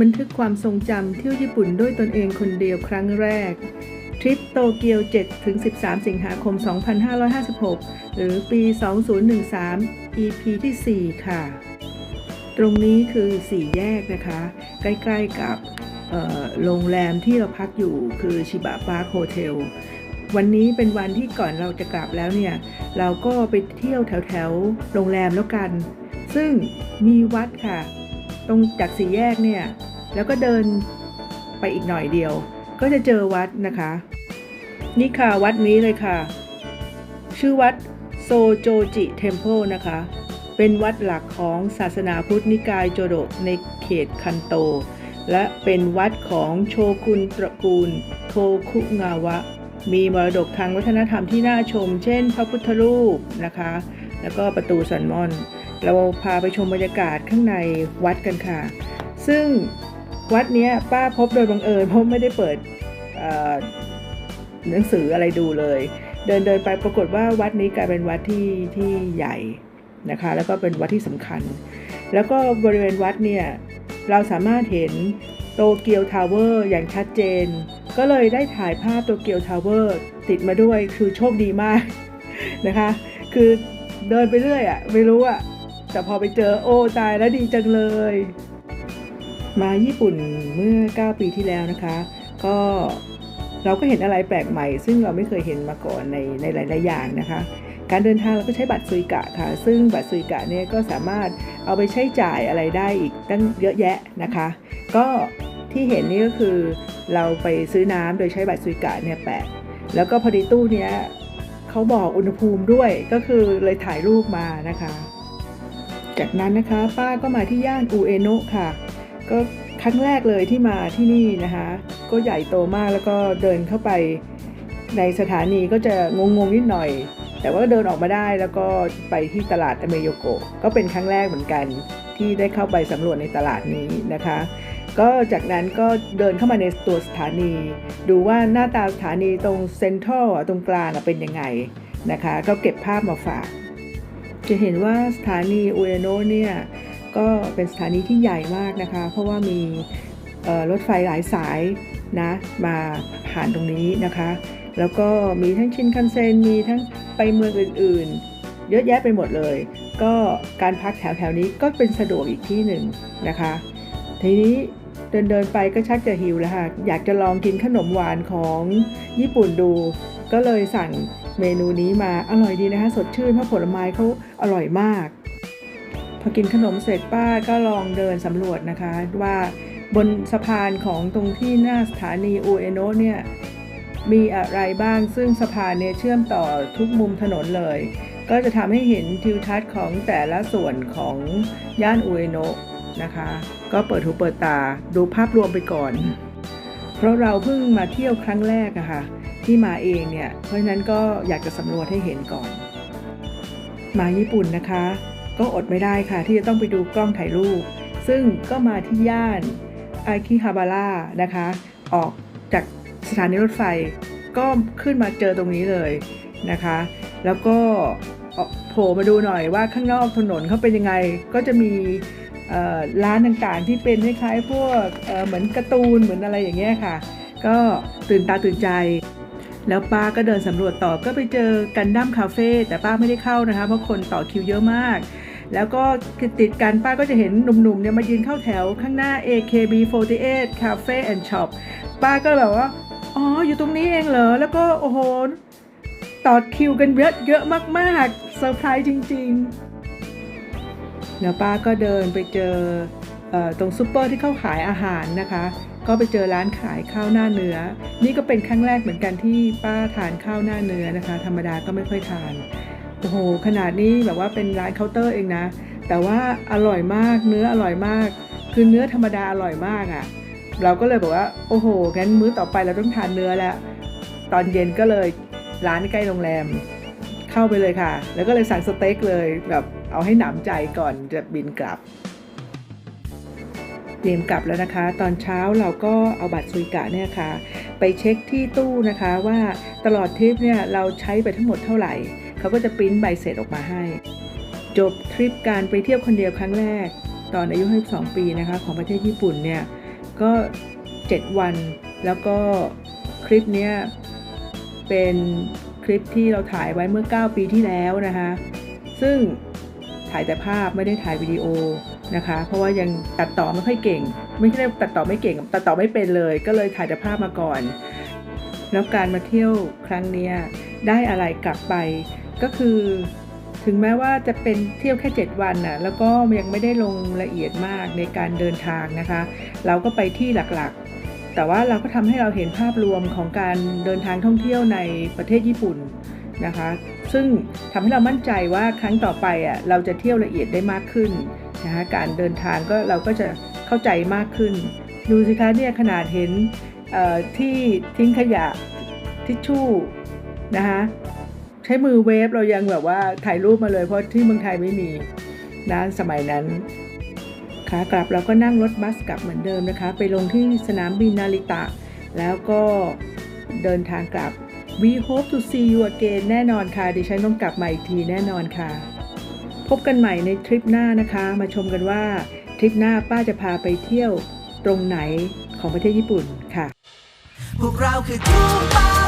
บันทึกความทรงจำเที่ยวญี่ปุ่นด้วยตนเองคนเดียวครั้งแรก ทริปโตเกียว 7 ถึง 13 สิงหาคม 2556 หรือปี 2013 EP ที่ 4 ค่ะ ตรงนี้คือสี่แยกนะคะ ใกล้ๆกับโรงแรมที่เราพักอยู่คือชิบะปาร์คโฮเทลวันนี้เป็นวันที่ก่อนเราจะกลับแล้วเนี่ย เราก็ไปเที่ยวแถวๆโรงแรมแล้วกัน ซึ่งมีวัดค่ะ ตรงจากสี่แยกเนี่ย แล้วก็เดินไปอีกหน่อยเดียว ก็จะเจอวัดนะคะ นี่ค่ะวัดนี้เลยค่ะ ชื่อวัดโซโจจิเทมเพลนะคะ เป็นวัดหลักของศาสนาพุทธนิกายโจโดในเขตคันโต และเป็นวัดของโชกุนตระกูลโทคุงาวะ มีมรดกทางวัฒนธรรมที่น่าชม เช่น พระพุทธรูปนะคะ แล้วก็ประตูสันมอน เราพาไปชมบรรยากาศข้างในวัดกันค่ะ ซึ่ง วัดเนี้ยป้าพบโดยบังเอิญเพราะไม่ได้เปิดหนังสืออะไรดูเลย เดินเดินไปปรากฏว่าวัดนี้กลายเป็นวัดที่ที่ใหญ่นะคะ แล้วก็เป็นวัดที่สำคัญ แล้วก็บริเวณวัดเนี่ยเราสามารถเห็นโตเกียวทาวเวอร์อย่างชัดเจน ก็เลยได้ถ่ายภาพโตเกียวทาวเวอร์ติดมาด้วยคือโชคดีมากนะคะ คือเดินไปเรื่อยอะ่ะไม่รู้อะ่ะแต่พอไปเจอโอ้ตายแล้วดีจังเลย มาญี่ปุ่นเมื่อ 9 ปีที่แล้วนะคะ ก็เราก็เห็นอะไรแปลกใหม่ ซึ่งเราไม่เคยเห็นมาก่อนในในหลาย ๆ อย่างนะคะ การเดินทางเราก็ใช้บัตรซุยกะค่ะ ซึ่งบัตรซุยกะเนี่ยก็สามารถเอาไปใช้จ่ายอะไรได้อีกตั้งเยอะแยะนะคะ ก็ที่เห็นนี่ก็คือเราไปซื้อน้ำโดยใช้บัตรซุยกะเนี่ยแปะแล้วก็พอดีตู้เนี้ยเขาบอกอุณหภูมิด้วยก็คือเลยถ่ายรูปมานะคะ จากนั้นนะคะป้าก็มาที่ย่านอูเอโนะค่ะ ก็ครั้งแรกเลยที่มาที่นี่นะคะ ก็ใหญ่โตมากแล้วก็เดินเข้าไปในสถานีก็จะงงงๆนิดหน่อย แต่ว่าเดินออกมาได้แล้วก็ไปที่ตลาดอเมโยโกะก็เป็นครั้งแรกเหมือนกัน ที่ได้เข้าไปสำรวจในตลาดนี้นะคะ ก็จากนั้นก็เดินเข้ามาในตัวสถานี ดูว่าหน้าตาสถานีตรงเซ็นทรัลตรงกลางเป็นยังไงนะคะ ก็เก็บภาพมาฝาก จะเห็นว่าสถานีอุเอโนเนี่ย ก็เป็นสถานีที่ใหญ่มากนะคะ เพราะว่ามีรถไฟหลายสายนะมาผ่านตรงนี้นะคะ แล้วก็มีทั้งชินคันเซ็นมีทั้งไปเมืองอื่นๆ เยอะแยะไปหมดเลย ก็การพักแถวๆนี้ก็เป็นสะดวกอีกที่หนึ่งนะคะ ทีนี้เดินเดินๆไปก็ชักจะหิวแล้วค่ะ อยากจะลองกินขนมหวานของญี่ปุ่นดู ก็เลยสั่งเมนูนี้มาอร่อยดีนะคะ สดชื่นเพราะผลไม้เขาอร่อยมาก พอกินขนมเสร็จป้าก็ลองเดินสำรวจนะคะว่าบนสะพานของตรงที่หน้าสถานีอูเอโนเนี่ยมีอะไรบ้างซึ่งสะพานเนี่ยเชื่อมต่อทุกมุมถนนเลย ก็จะทำให้เห็นทิวทัศน์ของแต่ละส่วนของย่านอูเอโนนะคะ ก็เปิดหูเปิดตาดูภาพรวมไปก่อน เพราะเราเพิ่งมาเที่ยวครั้งแรกอะค่ะที่มาเองเนี่ยเพราะฉะนั้นก็อยากจะสำรวจให้เห็นก่อน มาญี่ปุ่นนะคะ ก็อดไม่ได้ค่ะ ที่จะต้องไปดูกล้องถ่ายรูป ซึ่งก็มาที่ย่านอาคิฮาบาระนะคะ ออกจากสถานีรถไฟ ก็ขึ้นมาเจอตรงนี้เลยนะคะ แล้วก็โผล่มาดูหน่อยว่าข้างนอกถนนเขาเป็นยังไง ก็จะมีร้านต่างๆที่เป็นคล้ายๆพวกเเหมือนการ์ตูนเหมือนอะไรอย่างเงี้ยค่ะ ก็ตื่นตาตื่นใจ แล้วป้าก็เดินสำรวจต่อก็ไปเจอกันดั้มคาเฟ่แต่ป้าไม่ได้เข้านะคะ เพราะคนต่อคิวเยอะมาก แล้วก็ติดกันป้าก็จะเห็นหนุ่มๆเนี่ยมายืนเข้าแถวข้างหน้า AKB48 Cafe and Shop ป้าก็แบบว่า อ๋อ อยู่ตรงนี้เองเหรอ แล้วก็โอ้โหต่อคิวกันเยอะเยอะมากๆเซอร์ไพรส์จริง ๆ แล้วป้าก็เดินไปเจอตรงซูเปอร์ที่เขาขายอาหารนะคะ ก็ไปเจอร้านขายข้าวหน้าเนื้อ นี่ก็เป็นครั้งแรกเหมือนกันที่ป้าทานข้าวหน้าเนื้อนะคะ ธรรมดาก็ไม่ค่อยทาน โอ้โหขนาดนี้แบบว่าเป็นร้านเคาน์เตอร์เองนะ แต่ว่าอร่อยมากเนื้ออร่อยมาก คือเนื้อธรรมดาอร่อยมากอะ่ะ เราก็เลยบอกว่าโอ้โหงั้นมื้อต่อไปเราต้องทานเนื้อแล้ว ตอนเย็นก็เลยร้านใกล้โรงแรม เข้าไปเลยค่ะ แล้วก็เลยสั่งสเต็กเลยแบบเอาให้หนำใจก่อนจะบินกลับเตรียมกลับแล้วนะคะ ตอนเช้าเราก็เอาบัตรซุยกะเนี่ยค่ะ ไปเช็คที่ตู้นะคะว่าตลอดทริปเนี่ยเราใช้ไปทั้งหมดเท่าไหร่ เขาก็จะปริ้นใบเสร็จออกมาให้ จบทริปการไปเที่ยวคนเดียวครั้งแรก ตอนอายุ52ปีนะคะของประเทศญี่ปุ่นเนี่ยก็ 7 วัน แล้วก็คลิปเนี้ยเป็นคลิปที่เราถ่ายไว้เมื่อ 9 ปีที่แล้วนะคะซึ่งถ่ายแต่ภาพไม่ได้ถ่ายวิดีโอนะคะ เพราะว่ายังตัดต่อไม่ค่อยเก่ง ไม่ใช่ตัดต่อไม่เก่ง ตัดต่อไม่เป็นเลย ก็เลยถ่ายแต่ภาพมาก่อน แล้วการมาเที่ยวครั้งเนี้ย ได้อะไรกลับไป ก็คือ ถึงแม้ว่าจะเป็นเที่ยวแค่ 7 วันน่ะแล้วก็ยังไม่ได้ลงละเอียดมากในการเดินทางนะคะ เราก็ไปที่หลักๆ แต่ว่าเราก็ทำให้เราเห็นภาพรวมของการเดินทางท่องเที่ยวในประเทศญี่ปุ่นนะคะ ซึ่งทำให้เรามั่นใจว่าครั้งต่อไปอะเราจะเที่ยวละเอียดได้มากขึ้นนะคะการเดินทางก็เราก็จะเข้าใจมากขึ้น ดูสิคะเนี่ยขนาดเห็นที่ทิ้งขยะทิชชู่ นะคะใช้มือเวฟเรายังแบบว่าถ่ายรูปมาเลยเพราะที่เมืองไทยไม่มีนะสมัยนั้นขากลับเราก็นั่งรถบัสกลับเหมือนเดิมนะคะ ไปลงที่สนามบินนาริตะ แล้วก็เดินทางกลับ We hope to see you again แน่นอนค่ะ ดิฉันต้องกลับมาอีกทีแน่นอนค่ะ พบกันใหม่ในทริปหน้านะคะ มาชมกันว่าทริปหน้าป้าจะพาไปเที่ยวตรงไหนของประเทศญี่ปุ่นค่ะ พวกเราคือทูปาวา